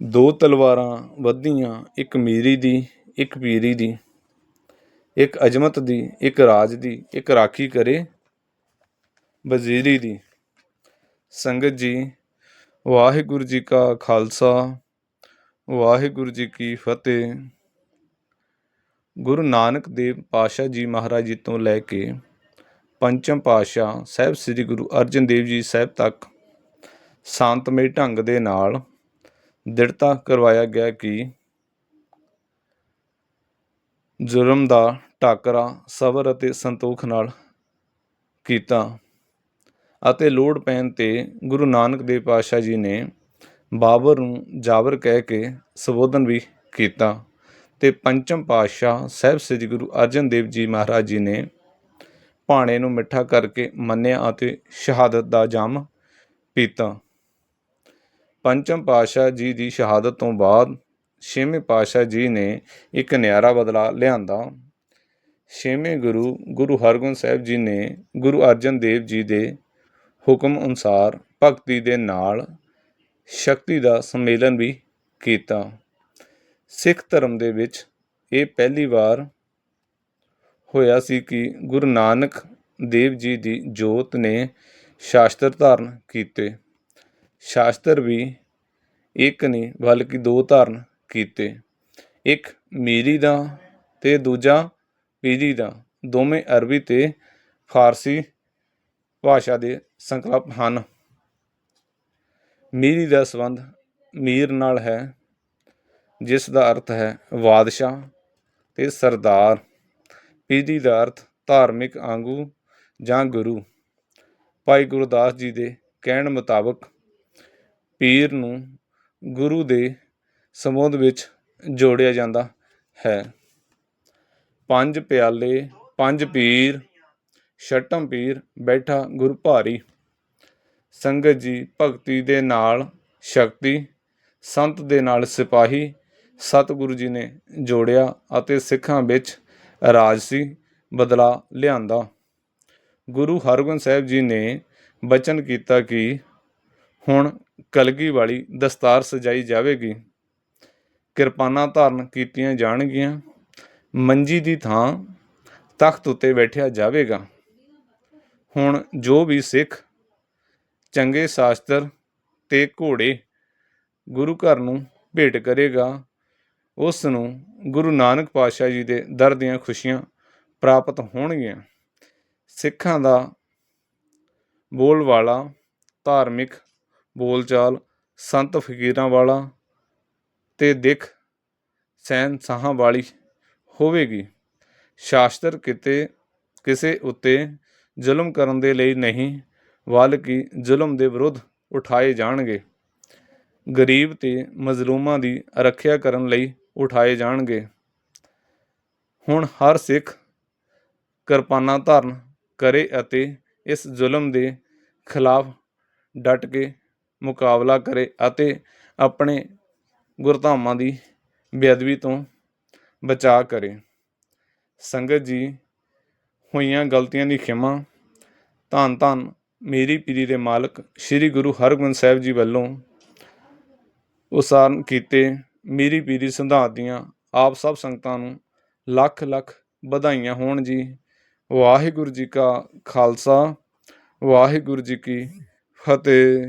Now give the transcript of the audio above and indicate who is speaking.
Speaker 1: ਦੋ ਤਲਵਾਰਾਂ ਵੱਧੀਆਂ, ਇੱਕ ਮੀਰੀ ਦੀ, ਇੱਕ ਪੀਰੀ ਦੀ, ਇੱਕ ਅਜਮਤ ਦੀ, ਇੱਕ ਰਾਜ ਦੀ, ਇੱਕ ਰਾਖੀ ਕਰੇ ਵਜ਼ੀਰੀ ਦੀ। ਸੰਗਤ ਜੀ, ਵਾਹਿਗੁਰੂ ਜੀ ਕਾ ਖਾਲਸਾ, ਵਾਹਿਗੁਰੂ ਜੀ ਕੀ ਫਤਿਹ। ਗੁਰੂ ਨਾਨਕ ਦੇਵ ਪਾਸ਼ਾ ਜੀ ਮਹਾਰਾਜ ਜੀ ਤੋਂ ਲੈ ਕੇ ਪੰਚਮ ਪਾਤਸ਼ਾਹ ਸਾਹਿਬ ਸ੍ਰੀ ਗੁਰੂ ਅਰਜਨ ਦੇਵ ਜੀ ਸਾਹਿਬ ਤੱਕ, ਸ਼ਾਂਤਮਈ ਢੰਗ ਦੇ ਨਾਲ ਦ੍ਰਿੜਤਾ ਕਰਵਾਇਆ ਗਿਆ ਕਿ ਜ਼ੁਲਮ ਦਾ ਟਾਕਰਾ ਸਬਰ ਅਤੇ ਸੰਤੋਖ ਨਾਲ ਕੀਤਾ ਅਤੇ ਲੋੜ ਪੈਣ ਤੇ ਗੁਰੂ ਨਾਨਕ ਦੇਵ ਪਾਤਸ਼ਾਹ ਜੀ ਨੇ ਬਾਬਰ ਨੂੰ ਜਾਬਰ ਕਹਿ ਕੇ ਸੰਬੋਧਨ ਵੀ ਕੀਤਾ ਤੇ ਪੰਚਮ ਪਾਤਸ਼ਾਹ ਸਾਹਿਬ ਸ੍ਰੀ ਗੁਰੂ ਅਰਜਨ ਦੇਵ ਜੀ ਮਹਾਰਾਜ ਜੀ ਨੇ ਭਾਣੇ ਨੂੰ ਮਿੱਠਾ ਕਰਕੇ ਮੰਨਿਆ ਅਤੇ ਸ਼ਹਾਦਤ ਦਾ ਜਾਮ ਪੀਤਾ। ਪੰਚਮ ਪਾਤਸ਼ਾਹ ਜੀ ਦੀ ਸ਼ਹਾਦਤ ਤੋਂ ਬਾਅਦ ਛੇਵੇਂ ਪਾਤਸ਼ਾਹ ਜੀ ਨੇ ਇੱਕ ਨਿਆਰਾ ਬਦਲਾ ਲਿਆਂਦਾ। ਛੇਵੇਂ ਗੁਰੂ ਗੁਰੂ ਹਰਗੋਬਿੰਦ ਸਾਹਿਬ ਜੀ ਨੇ ਗੁਰੂ ਅਰਜਨ ਦੇਵ ਜੀ ਦੇ ਹੁਕਮ ਅਨੁਸਾਰ ਭਗਤੀ ਦੇ ਨਾਲ ਸ਼ਕਤੀ ਦਾ ਸੰਮੇਲਨ ਵੀ ਕੀਤਾ। ਸਿੱਖ ਧਰਮ ਦੇ ਵਿੱਚ ਇਹ ਪਹਿਲੀ ਵਾਰ ਹੋਇਆ ਸੀ ਕਿ ਗੁਰੂ ਨਾਨਕ ਦੇਵ ਜੀ ਦੀ ਜੋਤ ਨੇ ਸ਼ਾਸਤਰ ਧਾਰਨ ਕੀਤੇ। ਸ਼ਾਸਤਰ ਵੀ ਇੱਕ ਨਹੀਂ ਬਲਕਿ ਦੋ ਧਾਰਨ ਕੀਤੇ। ਇੱਕ ਮੀਰੀ ਦਾ ਤੇ ਦੂਜਾ ਪੀਰੀ ਦਾ। ਦੋਵੇਂ ਅਰਬੀ ਤੇ ਫਾਰਸੀ ਭਾਸ਼ਾ ਦੇ ਸੰਕਲਪ ਹਨ। ਮੀਰੀ ਦਾ ਸੰਬੰਧ ਮੀਰ ਨਾਲ ਹੈ, ਜਿਸ ਦਾ ਅਰਥ ਹੈ ਬਾਦਸ਼ਾਹ ਤੇ ਸਰਦਾਰ। ਪੀਰੀ ਦਾ ਅਰਥ ਧਾਰਮਿਕ ਆਗੂ ਜਾਂ ਗੁਰੂ। ਭਾਈ ਗੁਰਦਾਸ ਜੀ ਦੇ ਕਹਿਣ ਮੁਤਾਬਕ ਪੀਰ ਨੂੰ ਗੁਰੂ ਦੇ ਸੰਬੋਧ ਵਿੱਚ ਜੋੜਿਆ ਜਾਂਦਾ ਹੈ। ਪੰਜ ਪਿਆਲੇ, ਪੰਜ ਪੀਰ, ਛਟਮ ਪੀਰ ਬੈਠਾ ਗੁਰ ਭਾਰੀ। ਸੰਗਤ ਜੀ ਭਗਤੀ ਦੇ ਨਾਲ ਸ਼ਕਤੀ, ਸੰਤ ਦੇ ਨਾਲ ਸਿਪਾਹੀ, ਸਤਿਗੁਰੂ ਜੀ ਨੇ ਜੋੜਿਆ ਅਤੇ ਸਿੱਖਾਂ ਵਿੱਚ ਰਾਜਸੀ ਬਦਲਾ ਲਿਆਂਦਾ। ਗੁਰੂ ਹਰਗੋਬਿੰਦ ਸਾਹਿਬ ਜੀ ਨੇ ਬਚਨ ਕੀਤਾ ਕਿ ਹੁਣ ਕਲਗੀ ਵਾਲੀ ਦਸਤਾਰ ਸਜਾਈ ਜਾਵੇਗੀ। ਕਿਰਪਾਨਾਂ ਧਾਰਨ ਕੀਤੀਆਂ ਜਾਣਗੀਆਂ। ਮੰਜੀ ਦੀ ਥਾਂ ਤਖਤ ਉੱਤੇ ਬੈਠਿਆ ਜਾਵੇਗਾ। ਹੁਣ ਜੋ ਵੀ ਸਿੱਖ, ਚੰਗੇ ਸ਼ਾਸਤਰ ਤੇ ਘੋੜੇ ਗੁਰੂ ਘਰ ਨੂੰ ਭੇਟ ਕਰੇਗਾ, ਉਸ ਨੂੰ ਗੁਰੂ ਨਾਨਕ ਪਾਤਸ਼ਾਹ ਜੀ ਦੇ ਦਰ ਦੀਆਂ ਖੁਸ਼ੀਆਂ ਪ੍ਰਾਪਤ ਹੋਣਗੀਆਂ। ਸਿੱਖਾਂ ਦਾ ਬੋਲ ਵਾਲਾ ਧਾਰਮਿਕ ਬੋਲਚਾਲ, ਸੰਤ ਫਕੀਰਾਂ ਵਾਲਾ ਤੇ ਦਿੱਖ ਸਹਿਨ ਸਾਹਾਂ ਵਾਲੀ ਹੋਵੇਗੀ। ਸ਼ਾਸਤਰ ਕਿਤੇ ਕਿਸੇ ਉੱਤੇ ਜ਼ੁਲਮ ਕਰਨ ਦੇ ਲਈ ਨਹੀਂ, ਬਲਕਿ ਜ਼ੁਲਮ ਦੇ ਵਿਰੁੱਧ ਉਠਾਏ ਜਾਣਗੇ। ਗਰੀਬ ਤੇ ਮਜ਼ਲੂਮਾਂ ਦੀ ਰੱਖਿਆ ਕਰਨ ਲਈ ਉਠਾਏ ਜਾਣਗੇ। ਹੁਣ ਹਰ ਸਿੱਖ ਕਿਰਪਾਨਾਂ ਧਾਰਨ ਕਰੇ ਅਤੇ ਇਸ ਜ਼ੁਲਮ ਦੇ ਖਿਲਾਫ ਡਟ ਕੇ ਮੁਕਾਬਲਾ ਕਰੇ ਅਤੇ ਆਪਣੇ ਗੁਰਧਾਮਾਂ ਦੀ ਬੇਅਦਬੀ ਤੋਂ ਬਚਾ ਕਰੇ। ਸੰਗਤ ਜੀ, ਹੋਈਆਂ ਗਲਤੀਆਂ ਦੀ ਖਿਮਾ ਧੰਨ ਧੰਨ ਮੇਰੀ ਪੀਰੀ ਦੇ ਮਾਲਕ ਸ੍ਰੀ ਗੁਰੂ ਹਰਗੋਬਿੰਦ ਸਾਹਿਬ ਜੀ ਵੱਲੋਂ ਉਸਾਰਨ ਕੀਤੇ ਮੇਰੀ ਪੀਰੀ ਸਿਧਾਂਤ ਦੀਆਂ ਆਪ ਸਭ ਸੰਗਤਾਂ ਨੂੰ ਲੱਖ ਲੱਖ ਵਧਾਈਆਂ ਹੋਣ ਜੀ। ਵਾਹਿਗੁਰੂ ਜੀ ਕਾ ਖਾਲਸਾ, ਵਾਹਿਗੁਰੂ ਜੀ ਕੀ ਫਤਿਹ।